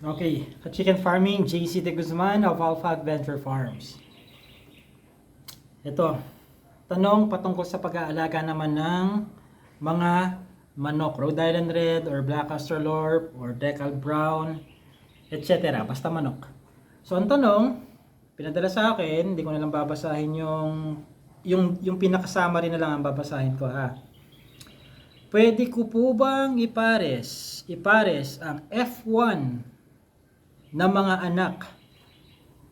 Okay, chicken farming, JC De Guzman of Alpha Adventure Farms. Ito, tanong patungkol sa pag-aalaga naman ng mga manok, Rhode Island Red or Black Australorp or Decal Brown, etc. Basta manok. So ang tanong, pinadala sa akin, hindi ko na lang babasahin yung yung yung pinakasama rin na lang ang babasahin ko ha. Pwede ko po bang ipares, ipares ang F1 na mga anak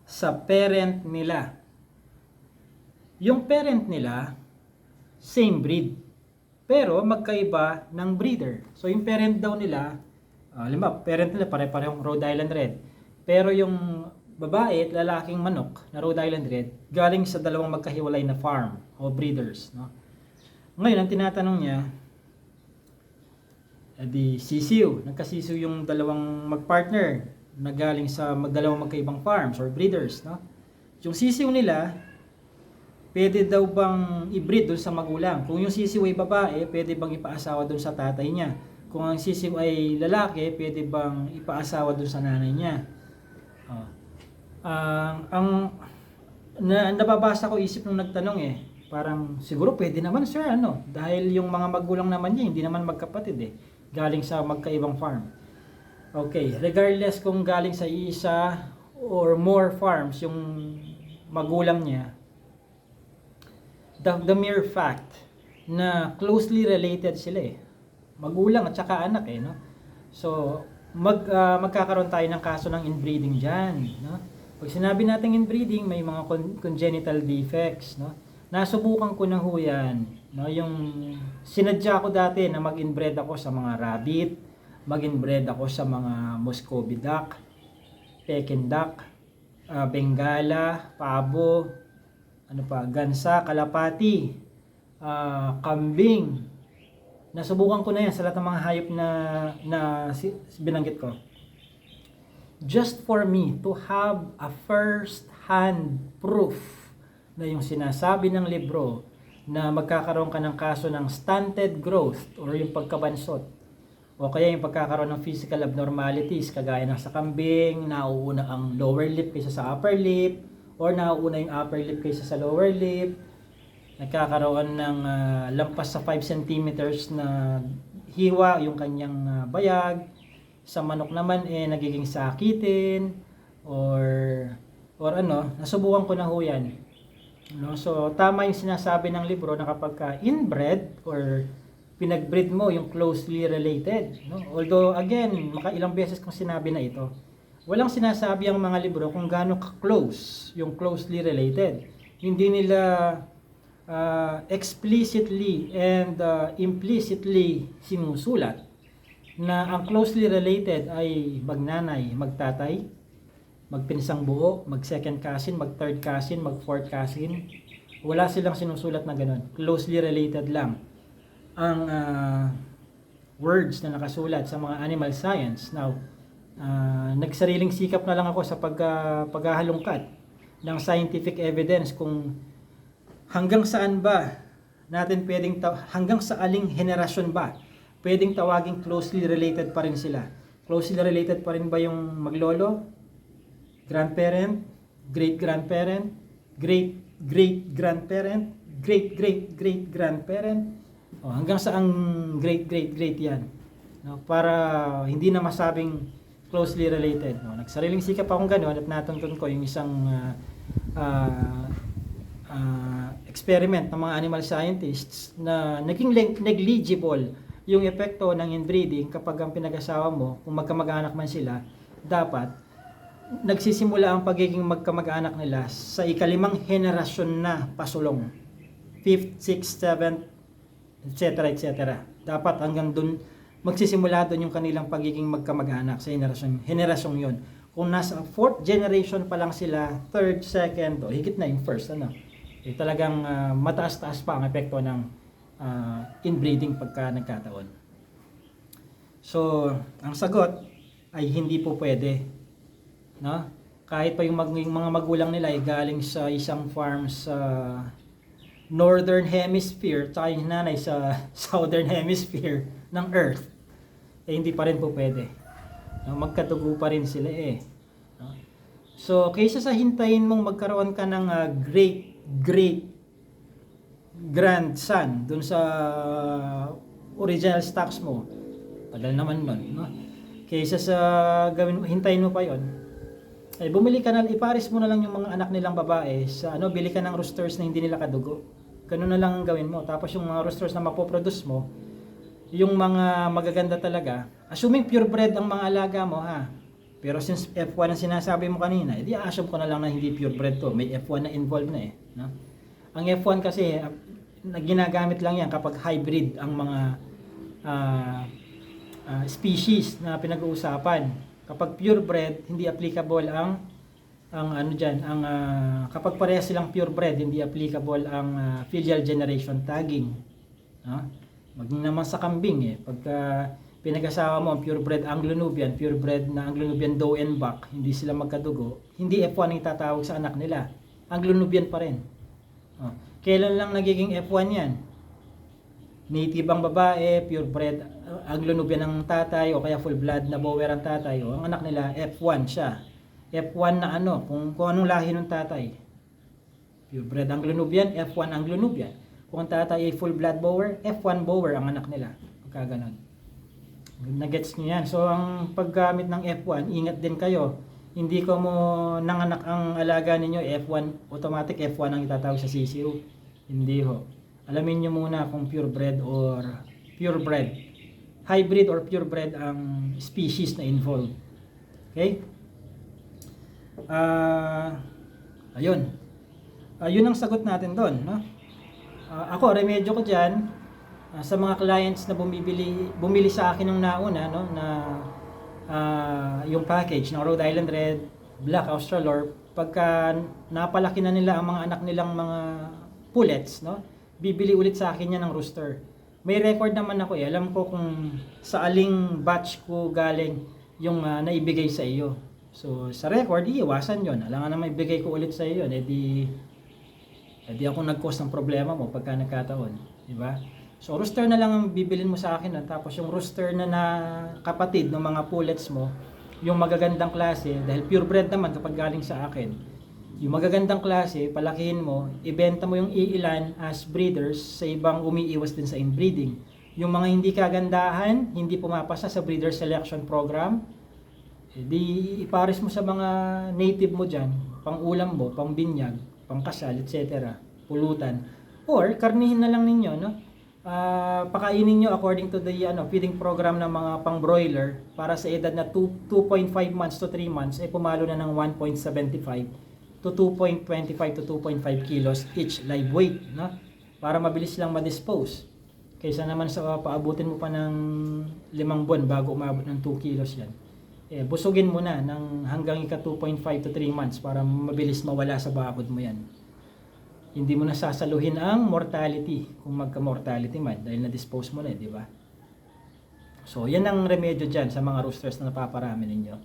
sa parent nila? Yung parent nila, same breed. Pero magkaiba ng breeder. So yung parent daw nila, uh, parent nila pare-parehong Rhode Island Red. Pero yung babae at lalaking manok na Rhode Island Red, galing sa dalawang magkahiwalay na farm o breeders. No? Ngayon, ang tinatanong niya, eh di sisiw. Nagkasisiw yung dalawang magpartner na galing sa magdalawang magkaibang farms or breeders. No? Yung sisiw nila, pwede daw bang i-breed doon sa magulang? Kung yung sisiw ay babae, pwede bang ipaasawa doon sa tatay niya? Kung ang sisiw ay lalaki, pwede bang ipaasawa doon sa nanay niya? Oh. Ah, ang na, nababasa ko isip nung nagtanong eh, parang siguro pwede naman sir ano, dahil yung mga magulang naman niya hindi naman magkapatid eh, galing sa magkaibang farm. Okay, regardless kung galing sa isa or more farms yung magulang niya, the, the mere fact na closely related sila eh. Magulang at saka anak eh, no? So, mag, ah, magkakaroon tayo ng kaso ng inbreeding diyan, no? Pag sinabi nating inbreeding, may mga con- congenital defects, no? Nasubukan ko na ho yan, no? Yung sinadya ko dati na mag-inbred ako sa mga rabbit, mag-inbred ako sa mga Muscovy duck, Peking duck, ah, Bengala, pabo, ano pa, gansa, kalapati, ah, kambing. Nasubukan ko na yan sa lahat ng mga hayop na, na binanggit ko. Just for me to have a first-hand proof na yung sinasabi ng libro na magkakaroon ka ng kaso ng stunted growth or yung pagkabansot o kaya yung pagkakaroon ng physical abnormalities kagaya ng sa kambing, nauuna ang lower lip kaysa sa upper lip or nauuna yung upper lip kaysa sa lower lip. Nagkakaroon ng ah, lampas sa 5 centimeters na hiwa yung kanyang ah, bayag. Sa manok naman eh nagiging sakitin or or ano nasubukan ko na ho yan. No so tama yung sinasabi ng libro na kapag ka inbred or pinagbreed mo yung closely related no although again makailang beses kong sinabi na ito walang sinasabi ang mga libro kung gaano ka-close yung closely related hindi nila uh, explicitly and uh, implicitly sinusulat na ang closely related ay magnanay, magtatay, magpinsang buo, mag second cousin, mag third cousin, mag fourth cousin. Wala silang sinusulat na ganun. Closely related lang ang uh, words na nakasulat sa mga animal science. Now, uh, nagsariling sikap na lang ako sa pag, uh, paghahalungkat ng scientific evidence kung hanggang saan ba natin pwedeng hanggang sa aling henerasyon ba pwedeng tawaging closely related pa rin sila. Closely related pa rin ba yung maglolo, grandparent, great grandparent, great O, hanggang sa ang great great great yan. No, para hindi na masabing closely related. No, nagsariling sikap akong gano'n at natuntun ko yung isang ah, ah, ah, experiment ng mga animal scientists na naging negligible yung epekto ng inbreeding kapag ang pinag-asawa mo, kung magkamag-anak man sila, dapat nagsisimula ang pagiging magkamag-anak nila sa ikalimang henerasyon na pasulong. Fifth, sixth, seventh, etc. etc. Dapat hanggang dun magsisimula doon yung kanilang pagiging magkamag-anak sa henerasyon, henerasyon yon. Kung nasa fourth generation pa lang sila, third, second, o higit na yung first, ano, eh, talagang ah, mataas-taas pa ang epekto ng ah, inbreeding pagka nagkataon. So, ang sagot ay hindi po pwede. No? Kahit pa yung, mag- yung mga magulang nila ay galing sa isang farm sa northern hemisphere, tsaka yung nanay sa southern hemisphere ng earth, eh hindi pa rin po pwede. No? Magkadugo pa rin sila eh. So, kaysa sa hintayin mong magkaroon ka ng ah, great, great grandson dun sa original stocks mo, tagal naman nun, no? Kaysa sa gawin, hintayin mo pa yon ay bumili ka na, iparis mo na lang yung mga anak nilang babae sa ano, bili ka ng roosters na hindi nila kadugo. Ganun na lang ang gawin mo. Tapos yung mga roosters na mapoproduce mo, yung mga magaganda talaga, assuming purebred ang mga alaga mo ha. Pero since F1 ang sinasabi mo kanina, edi assume ko na lang na hindi purebred to. May F1 na involved na eh. No? Ang F1 kasi, ah, na ginagamit lang yan kapag hybrid ang mga ah, ah, species na pinag-uusapan. Kapag purebred, hindi applicable ang ang ano diyan, ang ah, kapag parehas silang purebred, hindi applicable ang ah, filial generation tagging. No? Maging naman sa kambing eh, pagka pinag-asawa mo ang purebred Anglo-Nubian, purebred na Anglo-Nubian doe and buck, hindi sila magkadugo, hindi F1 ang itatawag sa anak nila. Anglo-Nubian pa rin. Oh. Kailan lang nagiging F1 yan? native ang babae, purebred uh, Anglo-Nubian ang tatay o kaya full blood na Bower ang tatay o ang anak nila F1 siya. F1 na ano, kung, kung anong lahi ng tatay. Purebred Anglo-Nubian, F1 Anglo-Nubian. Kung ang tatay ay full blood Bower, F1 Bower ang anak nila. Pagka ganun. Nagets nyo yan. So ang paggamit ng F1, ingat din kayo. Hindi ko mo nanganak ang alaga ninyo, F1, automatic F1 ang itatawag sa CCU. Hindi ho alamin nyo muna kung purebred or purebred. Hybrid or purebred ang species na involved. Okay? Ah, ayun. Ah, yun ang sagot natin doon, no? Ah, ako, remedyo ko diyan sa mga clients na bumibili bumili sa akin ng nauna, no, na ah, yung package ng Rhode Island Red, Black Australorp, pagka napalaki na nila ang mga anak nilang mga pullets, no? bibili ulit sa akin yan ng rooster. May record naman ako eh. Alam ko kung sa aling batch ko galing yung ah, naibigay sa iyo. So, sa record, iiwasan yon. Alam nga na may bigay ko ulit sa iyo yun, edi, edi ako nag-cause ng problema mo pagka nagkataon. Di ba? So, rooster na lang ang bibilin mo sa akin. ah. Tapos yung rooster na na kapatid ng mga pullets mo, yung magagandang klase, dahil purebred naman kapag galing sa akin, yung magagandang klase, palakihin mo, ibenta mo yung iilan as breeders sa ibang umiiwas din sa inbreeding. Yung mga hindi kagandahan, hindi pumapasa sa breeder selection program, eh, di ipares mo sa mga native mo dyan, pang ulam mo, pang binyag, pang kasal, etc. Pulutan. Or, karnihin na lang ninyo, no? Ah, pakainin nyo according to the ano, feeding program ng mga pang broiler para sa edad na 2, 2.5 months to 3 months ay pumalo na ng 1.75 to 2.25 to 2.5 kilos each live weight, no? Para mabilis lang ma-dispose. Kaysa naman sa paabutin mo pa ng limang buwan bago umabot ng 2 kilos yan. Eh, busugin mo na ng hanggang ika 2.5 to 3 months para mabilis mawala sa bakod mo yan. Hindi mo na sasaluhin ang mortality kung magka-mortality man dahil na-dispose mo na, eh, di ba? So, yan ang remedyo dyan sa mga roosters na napaparami ninyo.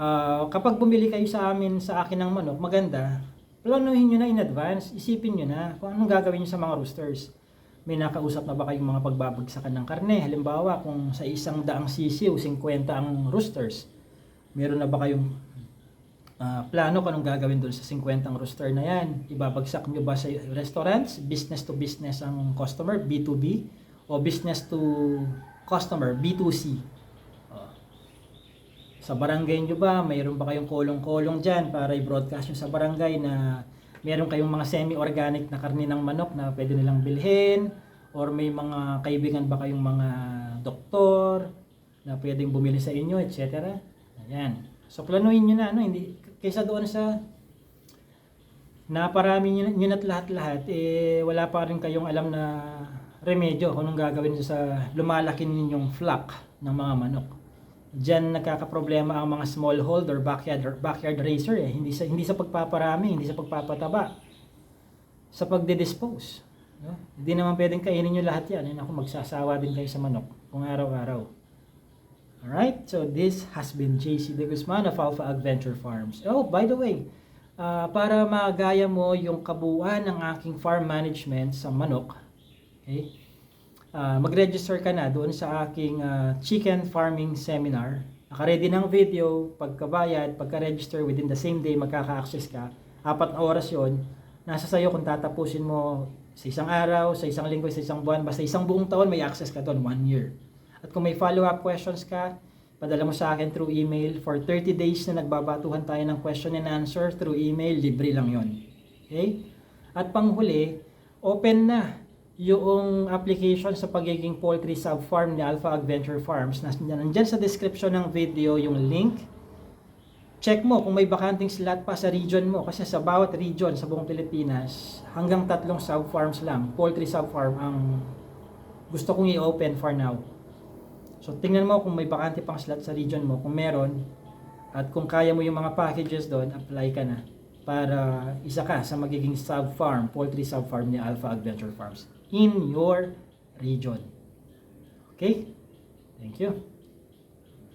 Ah, kapag bumili kayo sa amin sa akin ng manok, maganda, planuhin nyo na in advance, isipin nyo na kung anong gagawin nyo sa mga roosters. May nakausap na ba kayong mga pagbabagsakan ng karne? Halimbawa, kung sa isang daang sisiw, 50 ang roosters, meron na ba kayong ah, plano kung anong gagawin doon sa 50 ang rooster na yan? Ibabagsak nyo ba sa restaurants, business to business ang customer, B2B, o business to customer, B2C? Sa barangay nyo ba, mayroon ba kayong kolong-kolong dyan para i-broadcast nyo sa barangay na meron kayong mga semi-organic na karne ng manok na pwede nilang bilhin? Or may mga kaibigan ba kayong mga doktor na pwedeng bumili sa inyo, etc. Ayan. So planuhin nyo na, ano, hindi, kaysa doon sa naparami nyo, nyo na't lahat-lahat, eh, wala pa rin kayong alam na remedyo kung anong gagawin nyo sa lumalaki ninyong flock ng mga manok. Diyan nagkakaproblema ang mga smallholder, backyard backyard racer eh. Hindi sa hindi sa pagpaparami, hindi sa pagpapataba. Sa pagde-dispose. No? Hindi naman pwedeng kainin niyo lahat 'yan. Ayun ako magsasawa din kayo sa manok kung araw-araw. Alright, so this has been JC De Guzman of Alpha Adventure Farms. Oh, by the way, ah, para magaya mo yung kabuuan ng aking farm management sa manok, okay, Ah, mag-register ka na doon sa aking ah, chicken farming seminar Naka-ready ng video, pagkabayad, pagka-register within the same day, magkaka-access ka. Apat na oras yon Nasa sayo kung tatapusin mo sa isang araw, sa isang linggo, sa isang buwan, basta isang buong taon, may access ka doon, one year. At kung may follow-up questions ka, padala mo sa akin through email. For 30 days na nagbabatuhan tayo ng question and answer through email, libre lang yon. Okay? At panghuli, open na yung application sa pagiging poultry sub farm ni Alpha Adventure Farms. Nandyan sa description ng video yung link. Check mo kung may bakanting slot pa sa region mo kasi sa bawat region sa buong Pilipinas, hanggang tatlong sub farms lang, poultry sub farm ang gusto kong i-open for now. So tingnan mo kung may bakante pang slot sa region mo, kung meron, at kung kaya mo yung mga packages doon, apply ka na para isa ka sa magiging sub farm, poultry sub farm ni Alpha Adventure Farms in your region. Okay? Thank you.